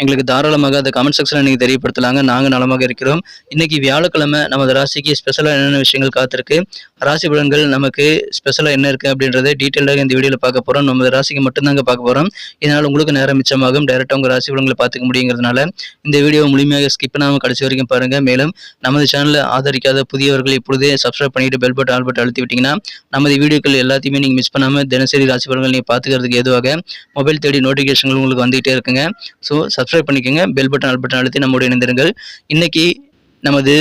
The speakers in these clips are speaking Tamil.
எங்களுக்கு தாராளமாக அந்த கமெண்ட் செக்ஷனில் நீங்கள் தெரியப்படுத்தலாங்க. நாங்கள் நலமாக இருக்கிறோம். இன்னைக்கு வியாழக்கிழமை நமது ராசிக்கு ஸ்பெஷலாக என்னென்ன விஷயங்கள் காத்திருக்கு? ராசி பலன்கள் நமக்கு ஸ்பெஷலாக என்ன இருக்குது அப்படின்றத டீட்டெயிலாக இந்த வீடியோவில் பார்க்க போகிறோம் நமது ராசிக்கு மட்டும்தாங்க பார்க்க போகிறோம் இதனால் உங்களுக்கு நேரம் மிச்சமாகும். டைரெக்டாக உங்கள் ராசி பலன்களை பார்த்துக்க முடியுங்கிறதுனால இந்த வீடியோ முழுமையாக ஸ்கிப் பண்ணாமல் கடைசி வரைக்கும் பாருங்கள் மேலும் நமது சேனலை ஆதரிக்காத புதியவர்கள் இப்பொழுதே சப்ஸ்கிரைப் பண்ணிட்டு பெல் பட்டன் ஆல் பட்டன் அழுத்தி விட்டிங்கன்னா நமது வீடியோக்கள் எல்லாத்தையுமே நீங்கள் மிஸ் பண்ணாமல் தினசரி ராசி பலன்கள் நீங்கள் பார்த்துக்கிறதுக்கு ஏதுவாக மொபைல் தேடி நோட்டிஃபிகேஷன்கள் உங்களுக்கு வந்துகிட்டே இருக்குங்க. ஸோ சப்ஸ்கிரைப் பண்ணிக்கோங்க. பெல் பட்டன் ஆல் பட்டன் அழுத்தி நம்முடைய இணைந்திருங்கள். இன்னைக்கு நமது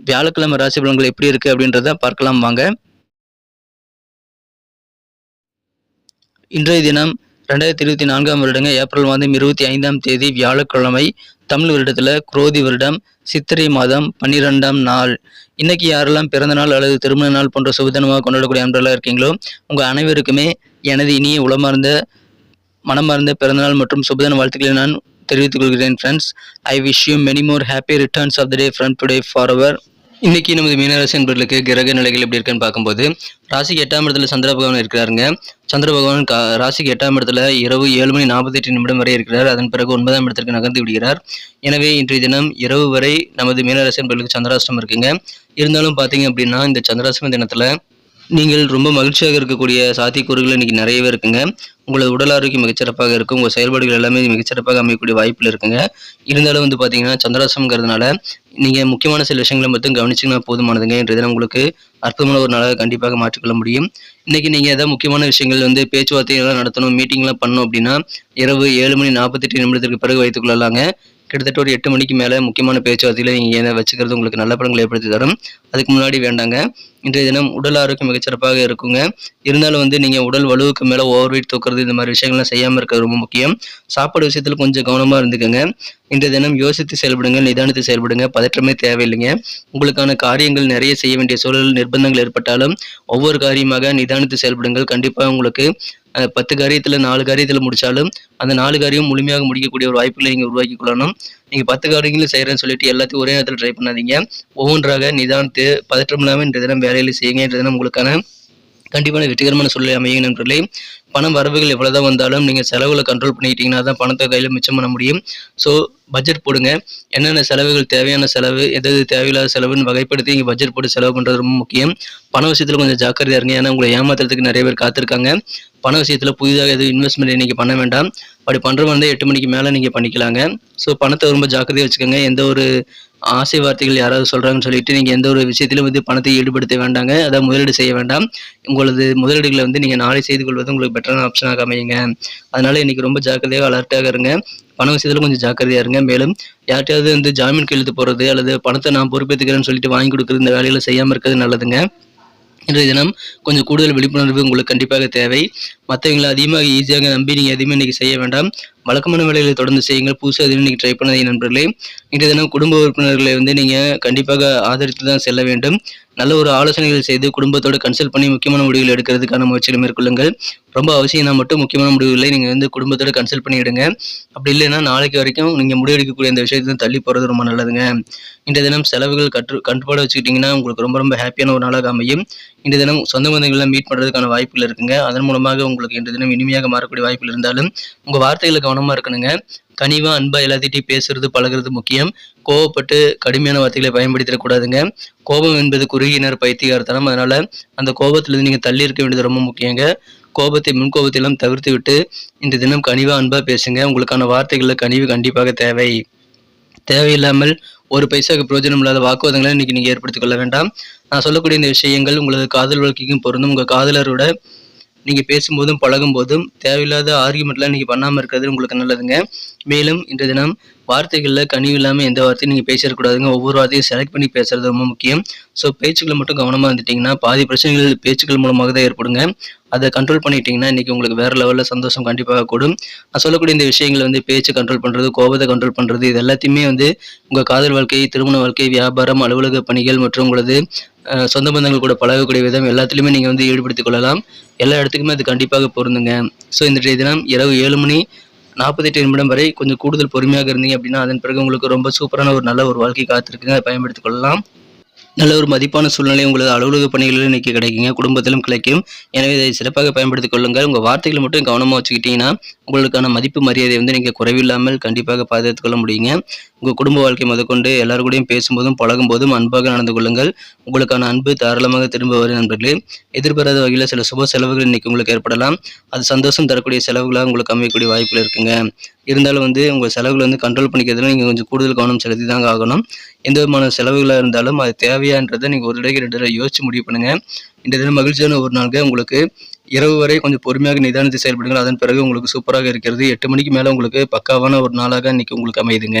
வியாழக்கிழமை ராசி பலன்கள் எப்படி இருக்குது அப்படின்றத பார்க்கலாம் வாங்க. இன்றைய தினம் ரெண்டாயிரத்தி இருபத்தி நான்காம் வருடங்க ஏப்ரல் மாதம் இருபத்தி ஐந்தாம் தேதி வியாழக்கிழமை தமிழ் வருடத்தில் குரோதி வருடம் சித்திரை மாதம் பன்னிரெண்டாம் நாள். இன்னைக்கு யாரெல்லாம் பிறந்த நாள் அல்லது திருமண நாள் போன்ற சுபதினமாக கொண்டாடக்கூடிய அன்றெல்லாம் இருக்கீங்களோ உங்கள் அனைவருக்குமே எனது இனிய உளமார்ந்த மனமார்ந்த பிறந்தநாள் மற்றும் சுபதின வாழ்த்துக்களை நான் தெரிவித்துக் கொள்கிறேன் friends I wish you many more happy returns of the day from today for our இன்றைக்கி நமது மீனராசி என்பர்களுக்கு கிரக நிலைகள் எப்படி இருக்குன்னு பார்க்கும்போது ராசிக்கு எட்டாம் இடத்துல சந்திர பகவான் இருக்கிறாருங்க. சந்திர பகவான் கா ராசிக்கு எட்டாம் இடத்துல இரவு ஏழு மணி நாற்பத்தி எட்டு நிமிடம் வரை இருக்கிறார். அதன் பிறகு ஒன்பதாம் இடத்திற்கு நகர்ந்து விடுகிறார். எனவே இன்றைய தினம் இரவு வரை நமது மீனராசி என்பர்களுக்கு சந்திராஷ்டம் இருக்குங்க. இருந்தாலும் பார்த்தீங்க அப்படின்னா இந்த சந்திராசிரம தினத்தில் நீங்கள் ரொம்ப மகிழ்ச்சியாக இருக்கக்கூடிய சாத்தியக்கூறுகள் இன்னைக்கு நிறையவே இருக்குங்க. உங்களது உடல் ஆரோக்கியம் மிகச்சிறப்பாக இருக்கும். உங்கள் செயல்பாடுகள் எல்லாமே மிகச்சிறப்பாக அமையக்கூடிய வாய்ப்பில் இருக்குங்க. இருந்தாலும் வந்து பார்த்தீங்கன்னா சந்திராசம்ங்கிறதுனால நீங்கள் முக்கியமான சில விஷயங்களை மட்டும் கவனிச்சிங்கன்னா போதுமானதுங்க. இன்றைய தினம் உங்களுக்கு அற்புதமான ஒரு நாளாக கண்டிப்பாக மாற்றிக்கொள்ள முடியும். இன்றைக்கி நீங்கள் ஏதாவது முக்கியமான விஷயங்கள் வந்து பேச்சுவார்த்தைகள்லாம் நடத்தணும் மீட்டிங்லாம் பண்ணணும் அப்படின்னா இரவு ஏழு மணி நாற்பத்தெட்டு நிமிடத்திற்கு பிறகு வைத்துக் கொள்ளலாங்க. கிட்டத்தட்ட ஒரு எட்டு மணிக்கு மேலே முக்கியமான பேச்சுவார்த்தைகளை நீங்கள் என்ன வச்சுக்கிறது உங்களுக்கு நல்ல பலன்களை ஏற்படுத்தி தரும். அதுக்கு முன்னாடி வேண்டாங்க. இன்றைய தினம் உடல் ஆரோக்கியம் மிகச்சிறப்பாக இருக்குங்க. இருந்தாலும் வந்து நீங்கள் உடல் வலுவுக்கு மேலே ஓவர் வெயிட் தூக்குறது இந்த மாதிரி விஷயங்கள்லாம் செய்யாமல் இருக்கிறது ரொம்ப முக்கியம். சாப்பாடு விஷயத்தில் கொஞ்சம் கவனமாக இருந்துக்கோங்க. இன்றைய தினம் யோசித்து செயல்படுங்க நிதானித்து செயல்படுங்க. பதற்றமே தேவையில்லைங்க. உங்களுக்கான காரியங்கள் நிறைய செய்ய வேண்டிய சூழல் நிர்பந்தங்கள் ஏற்பட்டாலும் ஒவ்வொரு காரியமாக நிதானித்து செயல்படுங்கள். கண்டிப்பாக உங்களுக்கு பத்து காரியத்தில் நாலு காரியத்தில் முடிச்சாலும் அந்த நாலு காரியம் முழுமையாக முடிக்கக்கூடிய ஒரு வாய்ப்புகளை நீங்கள் உருவாக்கி கொள்ளணும். நீங்கள் பத்து காரியங்களும் செய்கிறேன்னு சொல்லிட்டு எல்லாத்தையும் ஒரே நேரத்தில் ட்ரை பண்ணாதீங்க. ஒவ்வொன்றாக நிதானித்து பதற்றம் இல்லாமல் இன்றைய தினம் வேலையில் செய்யுங்க. இன்றைய தினம் உங்களுக்கான கண்டிப்பான வெற்றிகரமான சூழ்நிலை அமையும் நண்பர்களே பணம் வரவுகள் எவ்வளோ தான் வந்தாலும் நீங்கள் செலவுகளை கண்ட்ரோல் பண்ணிக்கிட்டீங்கன்னா தான் பணத்தை கையில் மிச்சம் பண்ண முடியும். ஸோ பட்ஜெட் போடுங்க. என்னென்ன செலவுகள் தேவையான செலவு எது எது தேவையில்லாத செலவுன்னு வகைப்படுத்தி நீங்கள் பட்ஜெட் போட்டு செலவு பண்ணுறது ரொம்ப முக்கியம். பண விஷயத்தில் கொஞ்சம் ஜாக்கிரதையாக இருங்க. ஏன்னா உங்களை ஏமாத்துறதுக்கு நிறைய பேர் காத்திருக்காங்க. பண விஷயத்தில் புதிதாக எதுவும் இன்வெஸ்ட்மெண்ட் நீங்கள் பண்ண வேண்டாம். அப்படி பண்ணுற மாதிரி இருந்தால் எட்டு மணிக்கு மேலே நீங்கள் பண்ணிக்கலாங்க. ஸோ பணத்தை ரொம்ப ஜாக்கிரதையாக வச்சுக்கோங்க. எந்த ஒரு ஆசை வார்த்தைகள் யாராவது சொல்கிறாங்கன்னு சொல்லிட்டு நீங்கள் எந்த ஒரு விஷயத்திலும் வந்து பணத்தை ஈடுபடுத்த வேண்டாங்க. அதாவது முதலீடு செய்ய வேண்டாம். உங்களது முதலீடுகளை வந்து நீங்கள் நாளை செய்து கொள்வது உங்களுக்கு பெட்டரான ஆப்ஷனாக அமையுங்க. அதனால் இன்னைக்கு ரொம்ப ஜாக்கிரதையாக அலர்ட்டாக இருங்க. பண விஷயத்தில் கொஞ்சம் ஜாக்கிரதையாக இருங்க. மேலும் யார்கிட்டயாவது வந்து ஜாமீன் கையெழுத்து போகிறது அல்லது பணத்தை நான் பொறுப்பேற்றுக்கிறேன்னு சொல்லிட்டு வாங்கி கொடுக்குறது இந்த வேலையில் செய்யாமல் இருக்கிறது நல்லதுங்க. இன்றைய தினம் கொஞ்சம் கூடுதல் விழிப்புணர்வு உங்களுக்கு கண்டிப்பாக தேவை. மற்றவங்களை அதிகமாக ஈஸியாக நம்பி நீங்கள் எதுவுமே இன்றைக்கி செய்ய வேண்டாம். வழக்கமான வேலைகளை தொடர்ந்து செய்யுங்கள். புதுசாக எதுவும் இன்னைக்கு ட்ரை பண்ணதை நண்பர்களே. இன்றைய தினம் குடும்ப உறுப்பினர்களை வந்து நீங்கள் கண்டிப்பாக ஆதரித்து தான் செல்ல வேண்டும். நல்ல ஒரு ஆலோசனைகள் செய்து குடும்பத்தோடு கன்சல்ட் பண்ணி முக்கியமான முடிவுகள் எடுக்கிறதுக்கான முயற்சிகளை மேற்கொள்ளுங்கள். ரொம்ப அவசியம்னா மட்டும் முக்கியமான முடிவுகளை நீங்கள் வந்து குடும்பத்தோடு கன்சல்ட் பண்ணிவிடுங்க அப்படி இல்லைன்னா நாளைக்கு வரைக்கும் நீங்கள் முடிவெடுக்கக்கூடிய இந்த விஷயத்தை தள்ளி போகிறது ரொம்ப நல்லதுங்க. இன்றைய தினம் செலவுகள் கற்று கட்டுப்பாடு வச்சுக்கிட்டிங்கன்னா உங்களுக்கு ரொம்ப ரொம்ப ஹாப்பியான ஒரு நாளாக அமையும். இன்றைய தினம் சொந்த பந்தங்கள்லாம் மீட் பண்ணுறதுக்கான வாய்ப்புகள் இருக்குங்க. அதன் மூலமாக உங்களுக்கு இன்றைய தினம் இனிமையாக மாறக்கூடிய வாய்ப்புகள் இருந்தாலும் உங்கள் வார்த்தைகளுக்கு கவனமாக இருக்கணுங்க. கனிவா அன்பா எல்லாத்திட்டையும் பேசுறது பழகுறது முக்கியம். கோவப்பட்டு கடுமையான வார்த்தைகளை பயன்படுத்திடக்கூடாதுங்க கோபம் என்பது குறுகியினர் பைத்தியகாரத்தனம். அதனால அந்த கோபத்திலிருந்து நீங்கள் தள்ளி இருக்க வேண்டியது ரொம்ப முக்கியங்க. கோபத்தை முன் எல்லாம் தவிர்த்து விட்டு இந்த தினம் கனிவா அன்பா பேசுங்க. உங்களுக்கான வார்த்தைகளில் கனிவு கண்டிப்பாக தேவை. தேவையில்லாமல் ஒரு பைசாக்கு பிரயோஜனம் இல்லாத வாக்குவாதங்களை இன்னைக்கு நீங்கள் ஏற்படுத்திக் கொள்ள வேண்டாம். நான் சொல்லக்கூடிய இந்த விஷயங்கள் உங்களது காதல் வாழ்க்கைக்கும் பொருந்தும். உங்கள் காதலரோட நீங்கள் பேசும்போதும் பழகும் போதும் தேவையில்லாத ஆர்குமெண்ட்லாம் நீங்கள் பண்ணாமல் இருக்கிறது உங்களுக்கு நல்லதுங்க. மேலும் இன்றைய தினம் வார்த்தைகளில் கனிவு இல்லாமல் எந்த வார்த்தையும் நீங்கள் பேசிடக்கூடாதுங்க. ஒவ்வொரு வார்த்தையும் செலக்ட் பண்ணி பேசுறது ரொம்ப முக்கியம். ஸோ பேச்சுக்களை மட்டும் கவனமாக இருந்துட்டிங்கன்னா பாதி பிரச்சனைகள் பேச்சுக்கள் மூலமாக தான் ஏற்படுங்க. அதை கண்ட்ரோல் பண்ணிட்டீங்கன்னா இன்றைக்கி உங்களுக்கு வேறு லெவலில் சந்தோஷம் கண்டிப்பாக கூடும். நான் சொல்லக்கூடிய இந்த விஷயங்களை வந்து பேச்சு கண்ட்ரோல் பண்ணுறது கோபத்தை கண்ட்ரோல் பண்ணுறது இது எல்லாத்தையுமே வந்து உங்கள் காதல் வாழ்க்கை திருமண வாழ்க்கை வியாபாரம் அலுவலக பணிகள் மற்றும் உங்களது சொந்த பந்தங்கள் கூட பழகக்கூடிய விதம் எல்லாத்துலேயுமே நீங்கள் வந்து ஈடுபடுத்திக் கொள்ளலாம். எல்லா இடத்துக்குமே அது கண்டிப்பாக பொருந்துங்க. ஸோ இன்றைய தினம் இரவு ஏழு மணி நாற்பத்தெட்டு நிமிடம் வரை கொஞ்சம் கூடுதல் பொறுமையாக இருந்தீங்க அப்படின்னா அதன் பிறகு உங்களுக்கு ரொம்ப சூப்பரான ஒரு நல்ல ஒரு வாழ்க்கை காத்திருக்குங்க. அதை பயன்படுத்திக் கொள்ளலாம். நல்ல ஒரு மதிப்பான சூழ்நிலை உங்களது அலுவலக பணிகளில் இன்னைக்கு கிடைக்குங்க. குடும்பத்திலும் கிடைக்கும். எனவே இதை சிறப்பாக பயன்படுத்திக் கொள்ளுங்கள். உங்கள் வார்த்தைகளை மட்டும் கவனமாக வச்சுக்கிட்டீங்கன்னா உங்களுக்கான மதிப்பு மரியாதை வந்து நீங்கள் குறைவில்லாமல் கண்டிப்பாக பாதுகாத்துக் கொள்ள முடியுங்க. உங்கள் குடும்ப வாழ்க்கை முதற்கொண்டு எல்லாரு கூடயும் பேசும்போதும் பழகும்போதும் அன்பாக நடந்து கொள்ளுங்கள். உங்களுக்கான அன்பு தாராளமாக திரும்ப வரும் நண்பர்களே. எதிர்பாராத வகையில் சில சுப செலவுகள் இன்னைக்கு உங்களுக்கு ஏற்படலாம். அது சந்தோஷம் தரக்கூடிய செலவுகளாக உங்களுக்கு அமையக்கூடிய வாய்ப்புகள் இருக்குங்க. இருந்தாலும் வந்து உங்கள் செலவுகளை வந்து கண்ட்ரோல் பண்ணிக்கிறதுல நீங்கள் கொஞ்சம் கூடுதல் கவனம் செலுத்தி தாங்க ஆகணும். எந்த விதமான செலவுகளாக இருந்தாலும் அது தேவையான்றதை நீங்கள் ஒரு தடவை ரெண்டு தடவை யோசிச்சு முடிவு பண்ணுங்கள் இந்த தினம் மகிழ்ச்சியான ஒரு நாளுக்கு உங்களுக்கு இரவு வரை கொஞ்சம் பொறுமையாக நிதானத்தை செயல்படுங்கள். அதன் பிறகு உங்களுக்கு சூப்பராக இருக்கிறது. எட்டு மணிக்கு மேலே உங்களுக்கு பக்காவான ஒரு நாளாக இன்னைக்கு உங்களுக்கு அமையுதுங்க.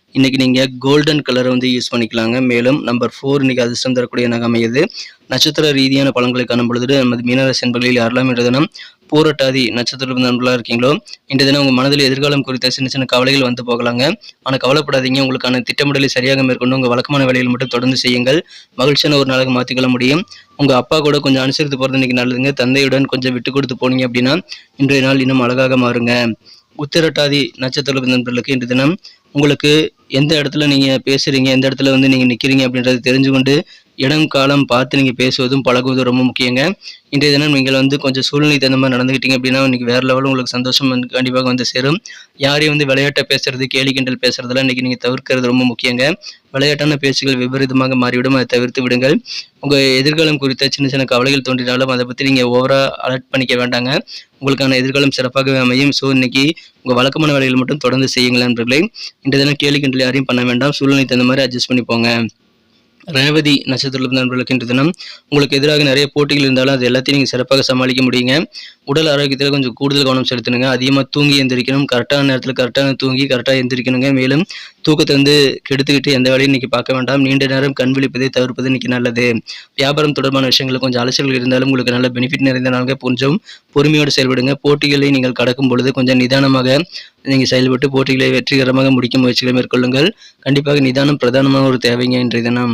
இன்றைக்கி நீங்கள் கோல்டன் கலரை வந்து யூஸ் பண்ணிக்கலாங்க. மேலும் நம்பர் ஃபோர் இன்றைக்கி அதிர்ஷ்டம் தரக்கூடிய நகை அமையுது. நட்சத்திர ரீதியான பழங்களை காணும் பொழுது நமது மீனராசி என்பர்களில் யாரெல்லாம் என்ற தினம் பூரட்டாதி நட்சத்திர நண்பர்களாக இருக்கீங்களோ இன்றைய தினம் உங்கள் மனதில் எதிர்காலம் குறித்த சின்ன சின்ன கவலைகள் வந்து போகலாங்க. ஆனால் கவலைப்படாதீங்க. உங்களுக்கான திட்டமிடலை சரியாக மேற்கொண்டு உங்கள் வழக்கமான வேலைகள் மட்டும் தொடர்ந்து செய்யுங்கள். மகிழ்ச்சியான ஒரு நாளாக மாற்றிக்கொள்ள முடியும். உங்கள் அப்பா கூட கொஞ்சம் அனுசரித்து போகிறது இன்றைக்கி நல்லதுங்க. தந்தையுடன் கொஞ்சம் விட்டு கொடுத்து போனீங்க அப்படின்னா இன்றைய நாள் இன்னும் அழகாக மாறுங்க. உத்திரட்டாதி நட்சத்திர நண்பர்களுக்கு இன்று தினம் உங்களுக்கு எந்த இடத்துல நீங்கள் பேசுகிறீங்க எந்த இடத்துல வந்து நீங்கள் நிற்கிறீங்க அப்படின்றத தெரிஞ்சு கொண்டு இடம் காலம் பார்த்து நீங்கள் பேசுவதும் பழகுவதும் ரொம்ப முக்கியங்க. இன்றைய தினம் நீங்கள் வந்து கொஞ்சம் சூழ்நிலை தகுந்த மாதிரி நடந்துக்கிட்டீங்க அப்படின்னா இன்னைக்கு வேறு லெவலில் உங்களுக்கு சந்தோஷம் வந்து கண்டிப்பாக வந்து சேரும். யாரையும் வந்து விளையாட்டை பேசுறது கேலி கிண்டல் பேசுகிறதெல்லாம் இன்னைக்கு நீங்கள் தவிர்க்கிறது ரொம்ப முக்கியங்க. விளையாட்டான பேச்சுகள் விபரீதமாக மாறிவிடும் அதை தவிர்த்து விடுங்கள். உங்கள் எதிர்காலம் குறித்த சின்ன சின்ன கவலைகள் தோன்றினாலும் அதை பற்றி நீங்கள் ஓவராக அலர்ட் பண்ணிக்க வேண்டாங்க. உங்களுக்கான எதிர்காலம் சிறப்பாகவே அமையும். ஸோ இன்னைக்கு உங்கள் வழக்கமான வேலைகள் மட்டும் தொடர்ந்து செய்யுங்களேன் நண்பர்களே. இன்றைய தினம் கேலி கிண்டல் யாரையும் பண்ண வேண்டாம். சூழ்நிலை தகுந்த மாதிரி அட்ஜஸ்ட் பண்ணி போங்க ரேவதி நட்சத்திரத்தில் நண்பர்களுக்கு இன்று தினம் உங்களுக்கு எதிராக நிறைய போட்டிகள் இருந்தாலும் அது எல்லாத்தையும் நீங்கள் சிறப்பாக சமாளிக்க முடியுங்க. உடல் ஆரோக்கியத்தில் கொஞ்சம் கூடுதல் கவனம் செலுத்தணுங்க அதிகமாக தூங்கி எந்திரிக்கணும். கரெக்டான நேரத்தில் கரெக்டான தூங்கி கரெக்டாக எந்திரிக்கணுங்க. மேலும் தூக்கத்தை வந்து கெடுத்துக்கிட்டு எந்த வேலையும் இன்னைக்கு பார்க்க வேண்டாம். நீண்ட நேரம் கண் விழிப்பதை தவிர்ப்பது இன்னைக்கு நல்லது. வியாபாரம் தொடர்பான விஷயங்களில் கொஞ்சம் அலசல்கள் இருந்தாலும் உங்களுக்கு நல்ல பெனிஃபிட் நிறைந்த நாளாக கொஞ்சம் பொறுமையோடு செயல்படுங்க. போட்டிகளை நீங்கள் கடக்கும் பொழுது கொஞ்சம் நிதானமாக நீங்கள் செயல்பட்டு போட்டிகளை வெற்றிகரமாக முடிக்கும் முயற்சிகளை மேற்கொள்ளுங்கள். கண்டிப்பாக நிதானம் பிரதானமான ஒரு தேவைங்க இன்றைய தினம்.